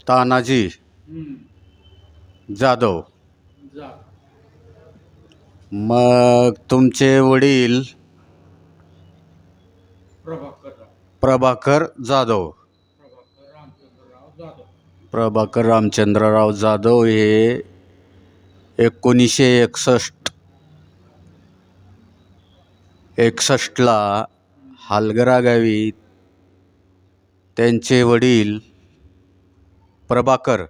तानाजी जाधव. मग तुमचे वडील प्रभाकर जाधव. प्रभाकर रामचंद्रराव जाधव हे एकोणीसशे एकसष्ट एकसष्टला हालगरा गावी त्यांचे वडील प्रभाकर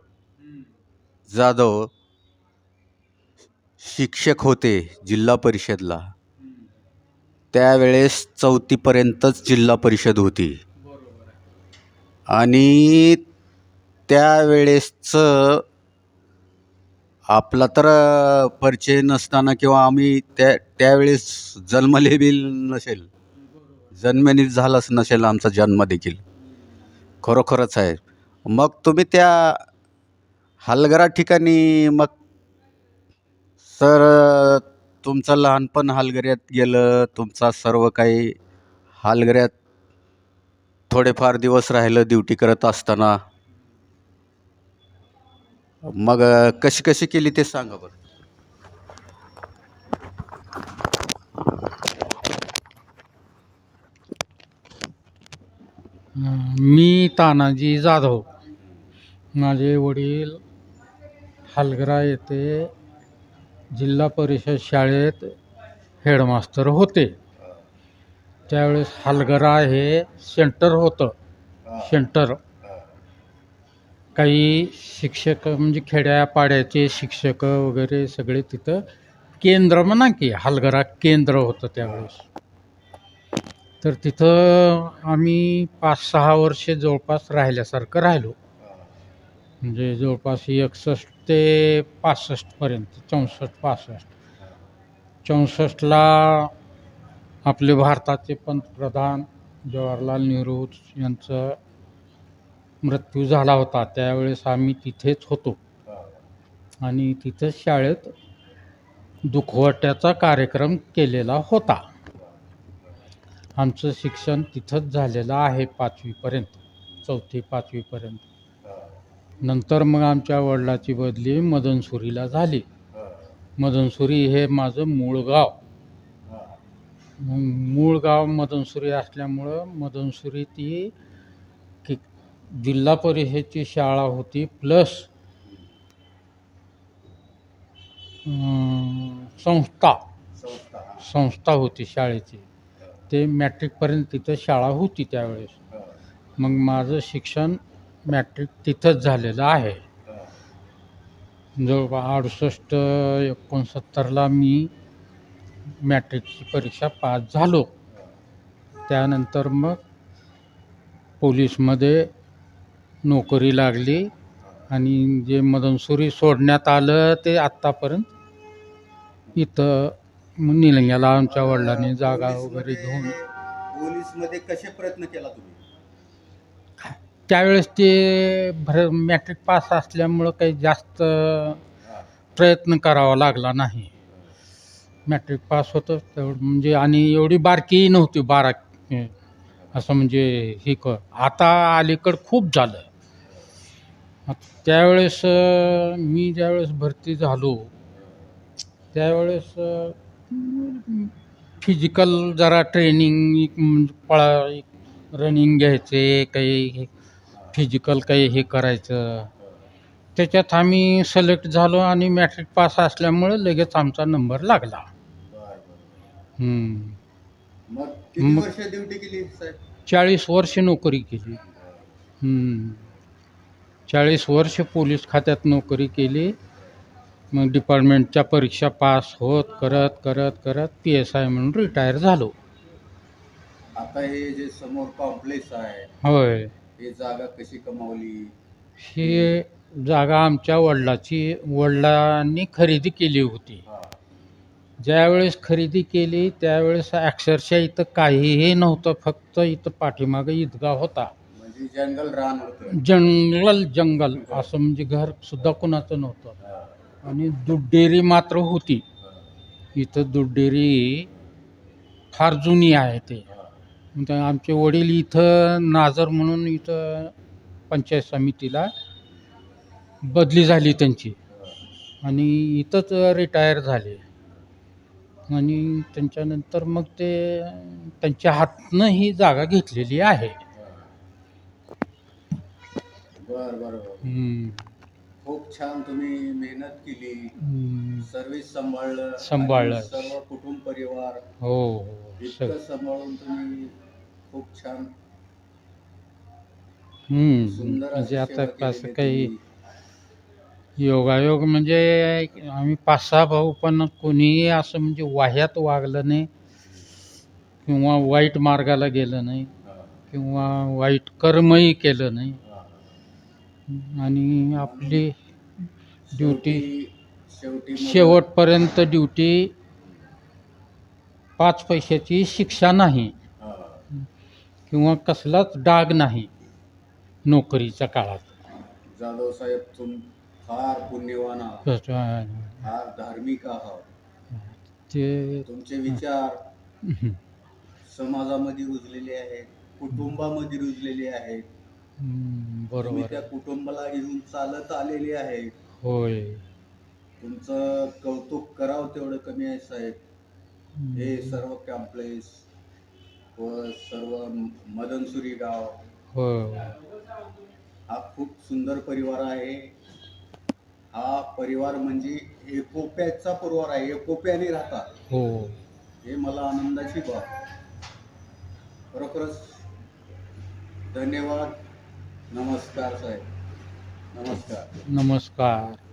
जाधव शिक्षक होते जिल्हा परिषदला. त्यावेळेस चौथीपर्यंतच जिल्हा परिषद होती. आणि त्यावेळेसचं आपला तर परिचय नसताना किंवा आम्ही त्या त्यावेळेस जन्मले बिल नसेल. जन्मनीत झालाच नसेल आमचा जन्म देखील. खरोखरच आहे. मग तुम्ही त्या हलगरा ठिकाणी मग सर तुमचं लहानपण हलगऱ्यात गेलं तुमचा सर्व काही हलगऱ्यात थोडेफार दिवस राहिलं ड्युटी करत असताना. मग कशी कशी केली ते सांगा बरं. मी तानाजी जाधव. माझे वडील हलगरा येथे जिल्हा परिषद शाळेत हेडमास्तर होते. त्यावेळेस हलगरा हे सेंटर होतं. सेंटर. काही शिक्षक म्हणजे खेड्यापाड्याचे शिक्षक वगैरे सगळे तिथं केंद्र म्हणा की हलगरा केंद्र होतं त्यावेळेस. तर तिथं आम्ही पाच सहा वर्षे जवळपास राहिल्यासारखं राहिलो. म्हणजे जवळपास एकसष्ट ते पासष्टपर्यंत चौसष्ट पासष्ट. चौसष्टला आपले भारताचे पंतप्रधान जवाहरलाल नेहरू यांचं मृत्यू झाला होता. त्यावेळेस आम्ही तिथेच होतो. आणि तिथंच शाळेत दुखवट्याचा कार्यक्रम केलेला होता. आमचं शिक्षण तिथंच झालेलं आहे पाचवीपर्यंत चौथी पाचवीपर्यंत नंतर मग आमच्या वडिलाची बदली मदनसुरीला झाली. मदनसुरी हे माझं मूळ गाव. मूळ गाव मदनसुरी असल्यामुळं मदनसुरी ती की जिल्हा परिषदची शाळा होती प्लस संस्था. संस्था होती शाळेची. ते मॅट्रिकपर्यंत तिथं शाळा होती त्यावेळेस. मग माझं शिक्षण मॅट्रिक तिथंच झालेलं आहे. जवळपास अडुसष्ट एकोणसत्तरला मी मॅट्रिकची परीक्षा पास झालो. त्यानंतर मग पोलीसमध्ये नोकरी लागली आणि जे मदनसुरी सोडण्यात आलं ते आत्तापर्यंत इथं मग निलंग्याला आमच्या वडिलांनी जागा वगैरे घेऊन पोलीसमध्ये कसे प्रयत्न केला तुम्ही? त्यावेळेस ते भर मॅट्रिक पास असल्यामुळं काही जास्त प्रयत्न करावा लागला नाही. मॅट्रिक पास होतं तेवढं म्हणजे आणि एवढी बारकीही नव्हती बारा असं म्हणजे हे क आता अलीकडं खूप झालं त्यावेळेस मी ज्यावेळेस भरती झालो त्यावेळेस फिजिकल जरा ट्रेनिंग म्हणजे पळा रनिंग घ्यायचे काही फिजिकल काही हे करायचं. त्याच्यात आम्ही सिलेक्ट झालो आणि मॅट्रिक पास असल्यामुळे लगेच आमचा नंबर लागला. हम्म. मग किती मग- वर्ष ड्युटी केली साहेब? चाळीस वर्ष नोकरी केली. हम्म. चाळीस वर्ष पोलीस खात्यात नोकरी केली. मग डिपार्टमेंटच्या परीक्षा पास होत करत करत करत पी एस आय म्हणून रिटायर झालो. आता हे जे समोर कॉम्प्लेक्स आहे होय. हे जागा कशी कमावली? ही जागा आमच्या वडिलाची वडिलांनी खरेदी केली होती. ज्यावेळेस खरेदी केली त्यावेळेस अक्षरशः इथं काहीही नव्हतं फक्त इथं पाठीमागं ईदगाव होता. म्हणजे जंगल रान होतं. जंगल जंगल असं म्हणजे घर सुद्धा कोणाचं नव्हतं. आणि दूध मात्र होती. इथं दूध डेअरी फार जुनी आहे ते. मग आमचे वडील इथं नाजर म्हणून इथं पंचायत समितीला बदली झाली त्यांची आणि इथंच रिटायर झाले आणि त्यांच्यानंतर मग ते त्यांच्या हातनं ही जागा घेतलेली आहे बर बर हम्म. खूप छान तुम्ही मेहनत केली हम्म. सर्व्हिस सांभाळलं सांभाळलं. आणि सर्व कुटुंब परिवार हो हो इतकं सग सांभाळून तुम्ही खूप छान हम्म. सुंदर म्हणजे अशी आता सेवा कसं काही तुम्ही. योगायोग म्हणजे आम्ही पाच सहा भाऊ पण कोणीही असं म्हणजे वाह्यात वागलं नाही किंवा वाईट मार्गाला गेलं नाही हा, किंवा वाईट कर्मही केलं नाही हा. आणि आपली ड्युटी शेवटी शेवटी मग- शेवटपर्यंत ड्युटी पाच पैशाची शिक्षा नाही किंवा कसलाच डाग नाही नोकरीच्या काळात. जाधव साहेब तुम फार पुण्यवान आहात. फार धार्मिक आहात. ते तुमचे विचार समाजामध्ये रुजलेले आहेत कुटुंबामध्ये रुजलेले आहेत. हम्म, तुम्ही बरोबर. त्या कुटुंबाला घेऊन चालत आलेले आहेत. होय. तुमचं कौतुक करावं तेवढं कमी आहे साहेब. हे सर्व कॅम्प्लेस व सर्व मदनसुरी गाव. होय हा खूप सुंदर परिवार आहे. हा परिवार म्हणजे एकोप्याचा परिवार आहे. एकोप्याने राहतात. हो. हे मला आनंदाची बाब. खरोखरच धन्यवाद. नमस्कार साहेब. नमस्कार. नमस्कार.